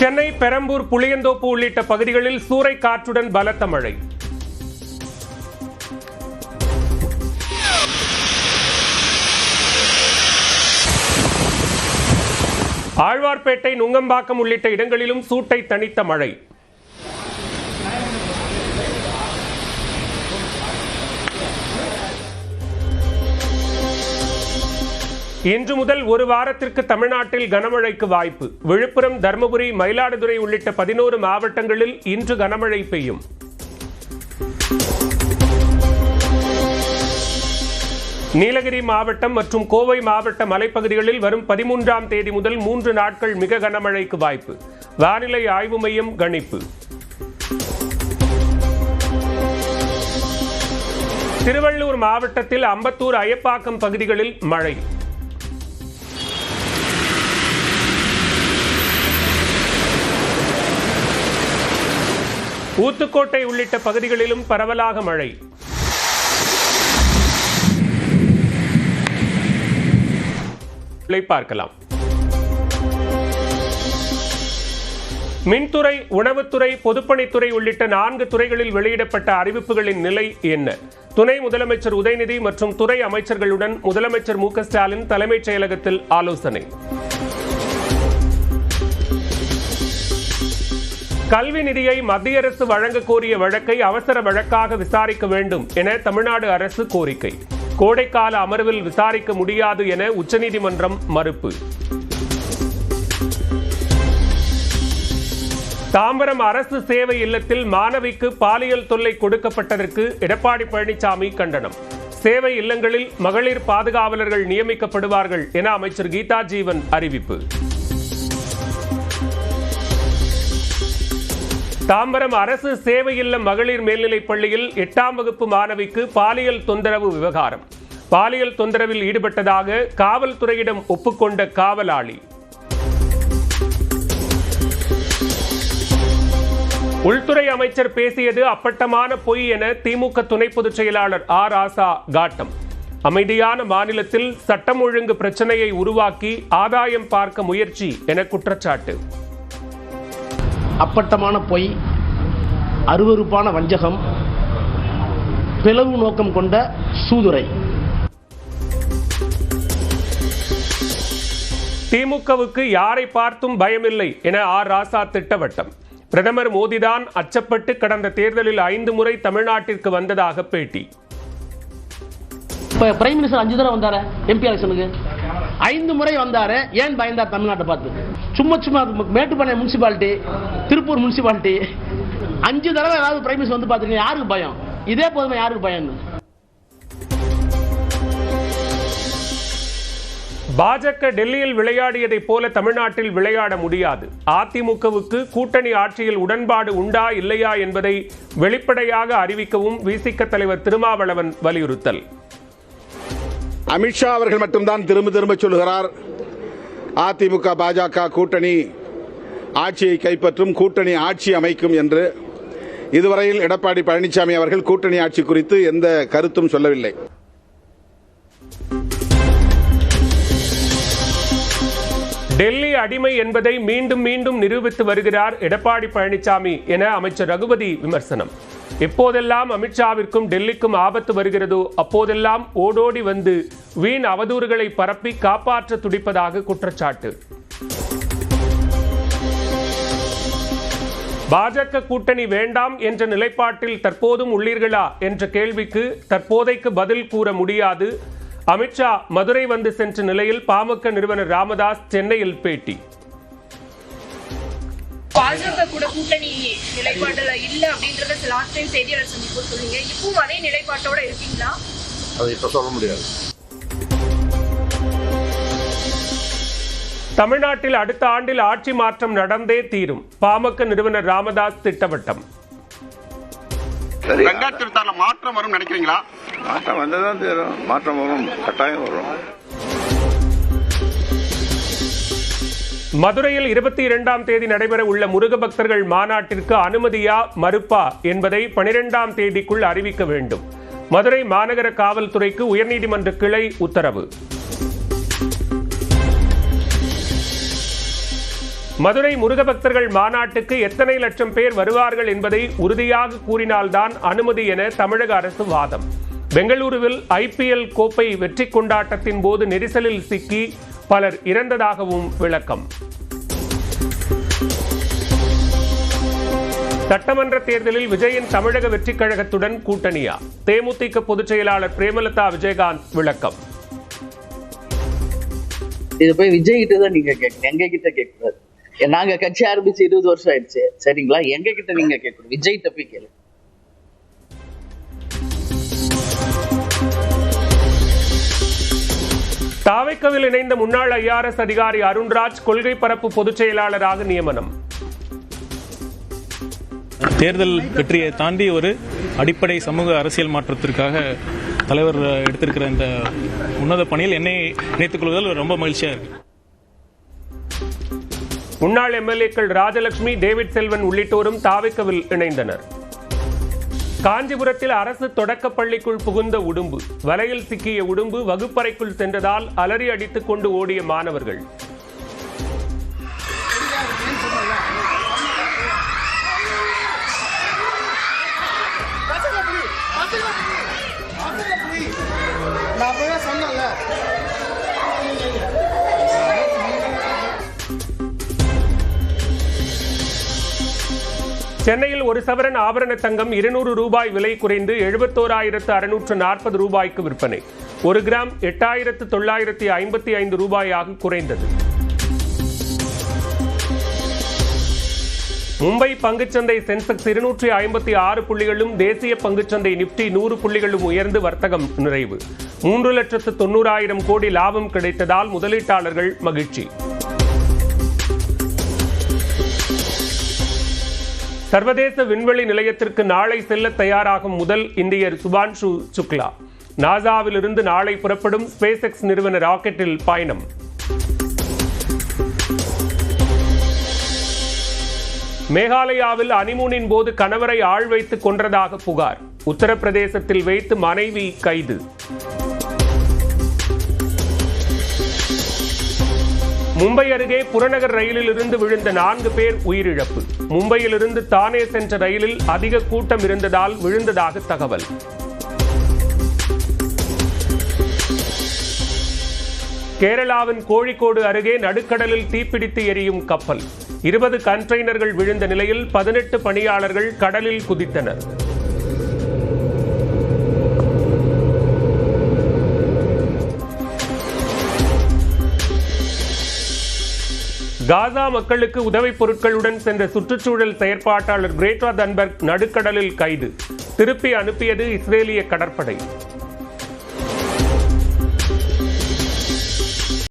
சென்னை பெரம்பூர் புளியந்தோப்பு உள்ளிட்ட பகுதிகளில் சூறை காற்றுடன் பலத்த மழை. ஆழ்வார்பேட்டை நுங்கம்பாக்கம் உள்ளிட்ட இடங்களிலும் சூட்டை தணித்த மழை. இன்று முதல் ஒரு வாரத்திற்கு தமிழ்நாட்டில் கனமழைக்கு வாய்ப்பு. விழுப்புரம் தருமபுரி மயிலாடுதுறை உள்ளிட்ட பதினோரு மாவட்டங்களில் இன்று கனமழை பெய்யும். நீலகிரி மாவட்டம் மற்றும் கோவை மாவட்ட மலைப்பகுதிகளில் வரும் பதிமூன்றாம் தேதி முதல் மூன்று நாட்கள் மிக கனமழைக்கு வாய்ப்பு. வானிலை ஆய்வு மையம் கணிப்பு. திருவள்ளூர் மாவட்டத்தில் அம்பத்தூர் அயப்பாக்கம் பகுதிகளில் மழை. ஊத்துக்கோட்டை உள்ளிட்ட பகுதிகளிலும் பரவலாக மழை. பார்க்கலாம். மின்துறை உணவுத்துறை பொதுப்பணித்துறை உள்ளிட்ட நான்கு துறைகளில் வெளியிடப்பட்ட அறிவிப்புகளின் நிலை என்ன? துணை முதலமைச்சர் உதயநிதி மற்றும் துறை அமைச்சர்களுடன் முதலமைச்சர் மு க ஸ்டாலின் தலைமைச் செயலகத்தில் ஆலோசனை. கல்வி நிதியை மத்திய அரசு வழங்க கோரிய வழக்கை அவசர வழக்காக விசாரிக்க வேண்டும் என தமிழ்நாடு அரசு கோரிக்கை. கோடைக்கால அமர்வில் விசாரிக்க முடியாது என உச்சநீதிமன்றம் மறுப்பு. தாம்பரம் அரசு சேவை இல்லத்தில் மாணவிக்கு பாலியல் தொல்லை கொடுக்கப்பட்டதற்கு எடப்பாடி பழனிசாமி கண்டனம். சேவை இல்லங்களில் மகளிர் பாதுகாவலர்கள் நியமிக்கப்படுவார்கள் என அமைச்சர் கீதா ஜீவன் அறிவிப்பு. தாம்பரம் அரசு சேவை இல்ல மகளிர் மேல்நிலைப் பள்ளியில் எட்டாம் வகுப்பு மாணவிக்கு பாலியல் தொந்தரவு விவகாரம். பாலியல் தொந்தரவில் ஈடுபட்டதாக காவல்துறையிடம் ஒப்புக்கொண்ட காவலாளி. உள்துறை அமைச்சர் பேசியது அப்பட்டமான பொய் என திமுக துணை பொதுச் செயலாளர் ஆர். ஆசா காட்டம். அமைதியான மாநிலத்தில் சட்டம் ஒழுங்கு பிரச்சனையை உருவாக்கி ஆதாயம் பார்க்க முயற்சி என குற்றச்சாட்டு. அப்பட்டமான பொய் அருவருப்பான வஞ்சகம் பிளவு நோக்கம் கொண்ட சூதுரை. திமுகவுக்கு யாரை பார்த்தும் பயமில்லை என ஆர் ராசா திட்டவட்டம். பிரதமர் மோடிதான் அச்சப்பட்டு கடந்த தேர்தலில் ஐந்து முறை தமிழ்நாட்டிற்கு வந்ததாக பேட்டி. பிரைம் மினிஸ்டர் அஞ்சு தடவை வந்தாரு எம்பி எலெக்ஷனுக்கு ஐந்து முறை வந்தாரு ஏன் பயந்தார் தமிழ்நாட்டை பார்த்து? சும்மா சும்மா மேட்டுப்பாளையம் முனிசிபாலிட்டி திருப்பூர் முனிசிபாலிட்டி. அஞ்சு தடவை ஏதாவது பிரைம் மினிஸ்டர் வந்து பார்த்துருக்கீங்க யாருக்கு பயம்? இதே போதுமே யாருக்கு பயம்னு? பாஜக டெல்லியில் விளையாடியதைப் போல தமிழ்நாட்டில் விளையாட முடியாது. அதிமுகவுக்கு கூட்டணி ஆட்சியில் உடன்பாடு உண்டா இல்லையா என்பதை வெளிப்படையாக அறிவிக்கவும் விசிக தலைவர் திருமாவளவன் வலியுறுத்தல். அமித்ஷா அவர்கள் மட்டும்தான் திரும்ப திரும்ப சொல்கிறார் அதிமுக பாஜக கூட்டணி ஆட்சியை கைப்பற்றும் கூட்டணி ஆட்சி அமைக்கும் என்று இதுவரையில் எடப்பாடி பழனிசாமி அவர்கள் கூட்டணி ஆட்சி குறித்து எந்த கருத்தும் சொல்லவில்லை. டெல்லி அடிமை என்பதை மீண்டும் மீண்டும் நிரூபித்து வருகிறார் எடப்பாடி பழனிசாமி என அமைச்சர் ரகுபதி விமர்சனம். எப்போதெல்லாம் அமித்ஷாவிற்கும் டெல்லிக்கும் ஆபத்து வருகிறதோ அப்போதெல்லாம் ஓடோடி வந்து வீண் அவதூறுகளை பரப்பி காப்பாற்ற துடிப்பதாக குற்றச்சாட்டு. பாஜக கூட்டணி வேண்டாம் என்ற நிலைப்பாட்டில் தற்போதும் உள்ளீர்களா என்ற கேள்விக்கு தற்போதைக்கு பதில் கூற முடியாது. அமித்ஷா மதுரை வந்து சென்ற நிலையில் பாமக நிறுவனர் ராமதாஸ் சென்னையில் பேட்டி. பாஜக கூட கூட்டணி நிலைப்பாடுல இல்ல அப்படின்றத லாஸ்ட் டைம் செய்தியாளர் சந்திப்பு சொன்னீங்க இப்பவும் அதே நிலைப்பாட்டோட இருக்கீங்களா? அது இப்போ சொல்ல முடியாது. தமிழ்நாட்டில் அடுத்த ஆண்டில் ஆட்சி மாற்றம் நடந்தே தீரும். பாமக நிறுவனர் ராமதாஸ் திட்டவட்டம். மாற்றம் வரும் நினைக்கிறீங்களா? மாற்றம் வந்ததான் தீரும். மாற்றம் வரும். கட்டாயம் வரும். மதுரையில் இருபத்தி இரண்டாம் தேதி நடைபெற உள்ள முருக பக்தர்கள் மாநாட்டிற்கு அனுமதியா மறுப்பா என்பதை பனிரெண்டாம் தேதிக்குள் அறிவிக்க வேண்டும். மதுரை மாநகர காவல்துறைக்கு உயர்நீதிமன்ற கிளை உத்தரவு. மதுரை முருக பக்தர்கள் மாநாட்டுக்கு எத்தனை லட்சம் பேர் வருவார்கள் என்பதை உறுதியாக கூறினால்தான் அனுமதி என தமிழக அரசு வாதம். பெங்களூருவில் ஐபிஎல் கோப்பை வெற்றி கொண்டாட்டத்தின் போது நெரிசலில் சிக்கி பலர் இறந்ததாகவும் விளக்கம். சட்டமன்ற தேர்தலில் விஜயின் தமிழக வெற்றிக் கழகத்துடன் கூட்டணியா? தேமுதிக பொதுச் செயலாளர் பிரேமலதா விஜயகாந்த் விளக்கம். இது போய் விஜய் கிட்ட தான் நீங்க கேட்கணும். எங்க கிட்ட கேட்கக்கூடாது. நாங்க கட்சி ஆரம்பிச்சு இருபது வருஷம் ஆயிடுச்சு. சரிங்களா? எங்க கிட்ட நீங்க கேட்கணும். விஜய் கிட்ட போய் கேளு தாவைக்கவில் இணைந்த முன்னாள் ஐஆர்எஸ் அதிகாரி அருண்ராஜ் கொள்கை பரப்பு பொதுச் செயலாளராக நியமனம். தேர்தல் வெற்றியை தாண்டி ஒரு அடிப்படை சமூக அரசியல் மாற்றத்திற்காக தலைவர் எடுத்திருக்கிற இந்த உன்னத பணியில் என்னை இணைத்துக் கொள்வதில் ரொம்ப மகிழ்ச்சியாக இருக்கு. முன்னாள் எம்எல்ஏக்கள் ராஜலட்சுமி டேவிட் செல்வன் உள்ளிட்டோரும் தாவைக்கவில் இணைந்தனர். காஞ்சிபுரத்தில் அரசு தொடக்கப் பள்ளிக்குள் புகுந்த உடும்பு. வலையில் சிக்கிய உடும்பு வகுப்பறைக்குள் சென்றதால் அலறி அடித்துக் கொண்டு ஓடிய மாணவர்கள். சென்னையில் ஒரு சவரன் ஆபரண தங்கம் இருநூறு ரூபாய் விலை குறைந்து எழுபத்தோராயிரத்து அறுநூற்று நாற்பது ரூபாய்க்கு விற்பனை. ஒரு கிராம் எட்டாயிரத்து தொள்ளாயிரத்தி ஐம்பத்தி ஐந்து ரூபாயாக குறைந்தது. மும்பை பங்குச்சந்தை சென்செக்ஸ் இருநூற்றி ஐம்பத்தி ஆறு புள்ளிகளும் தேசிய பங்குச்சந்தை நிப்டி நூறு புள்ளிகளும் உயர்ந்து வர்த்தகம் நிறைவு. மூன்று லட்சத்து தொண்ணூறாயிரம் கோடி லாபம் கிடைத்ததால் முதலீட்டாளர்கள் மகிழ்ச்சி. சர்வதேச விண்வெளி நிலையத்திற்கு நாளை செல்ல தயாராகும் முதல் இந்தியர் சுபான்ஷு சுக்லா. நாசாவிலிருந்து நாளை புறப்படும் ஸ்பேஸ் எக்ஸ் நிறுவன ராக்கெட்டில் பயணம். மேகாலயாவில் அனிமூனின் போது கணவரை ஆள் வைத்து கொன்றதாக புகார். உத்தரப்பிரதேசத்தில் வைத்து மனைவி கைது. மும்பை அருகே புறநகர் ரயிலில் இருந்து விழுந்த நான்கு பேர் உயிரிழப்பு. மும்பையிலிருந்து தானே சென்ற ரயிலில் அதிக கூட்டம் இருந்ததால் விழுந்ததாக தகவல். கேரளாவின் கோழிக்கோடு அருகே நடுக்கடலில் தீப்பிடித்து எரியும் கப்பல். இருபது கண்டெய்னர்கள் விழுந்த நிலையில் பதினெட்டு பணியாளர்கள் கடலில் குதித்தனர். காசா மக்களுக்கு உதவிப் பொருட்களுடன் சென்ற சுற்றுச்சூழல் செயற்பாட்டாளர் கிரேட்டா தன்பர்க் நடுக்கடலில் கைது. திருப்பி அனுப்பியது இஸ்ரேலிய கடற்படை.